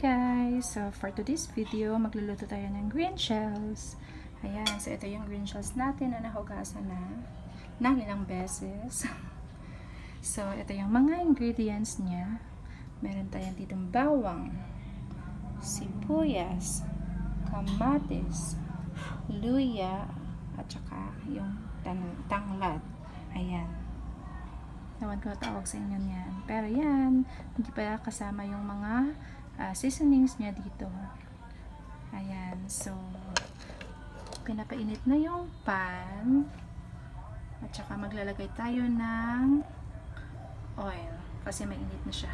guys! So for today's video, magluluto tayo ng green shells. Ayan, so ito yung green shells natin na nahugasan na ng ilang beses. so ito yung mga ingredients niya. Meron tayong ditong bawang, sibuyas, kamatis, luya, at saka yung tan- tanglad. Ayan. Ewan ko tawag sa inyo niyan. Pero yan, hindi pa kasama yung mga ah, seasonings niya dito. Ayan, so pinapainit na yung pan. At saka maglalagay tayo ng oil kasi mainit na siya.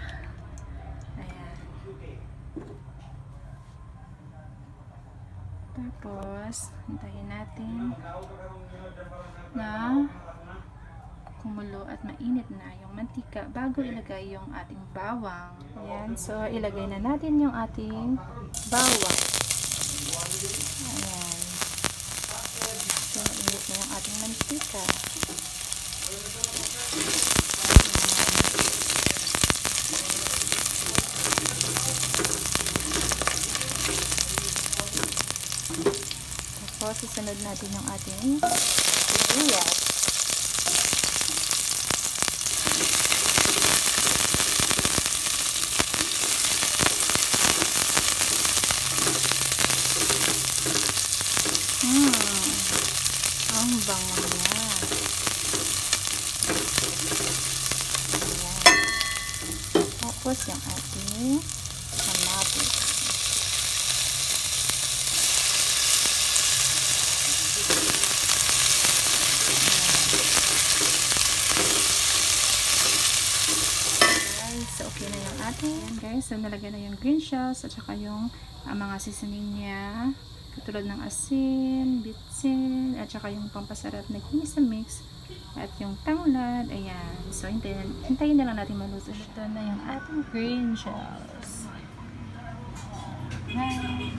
Ayan. Tapos, hintayin natin na kumulo at mainit na yung mantika bago ilagay yung ating bawang. Ayan, so ilagay na natin yung ating bawang. Ayan. So, mainit na yung ating mantika. Tapos, isunod natin yung ating sibuyas. Hmm. Ang bango niya. Ayan. Tapos yung ating kamatis. So okay na yung ating. Ayan guys, so nalagyan na yung green shells at saka yung ah, mga seasoning niya. Katulad ng asin, bitsin, at saka yung pampasarap na mix at yung tanglad. Ayan. So, hintayin, hintayin na lang natin maluto siya. Ito na yung ating green shells. Hi!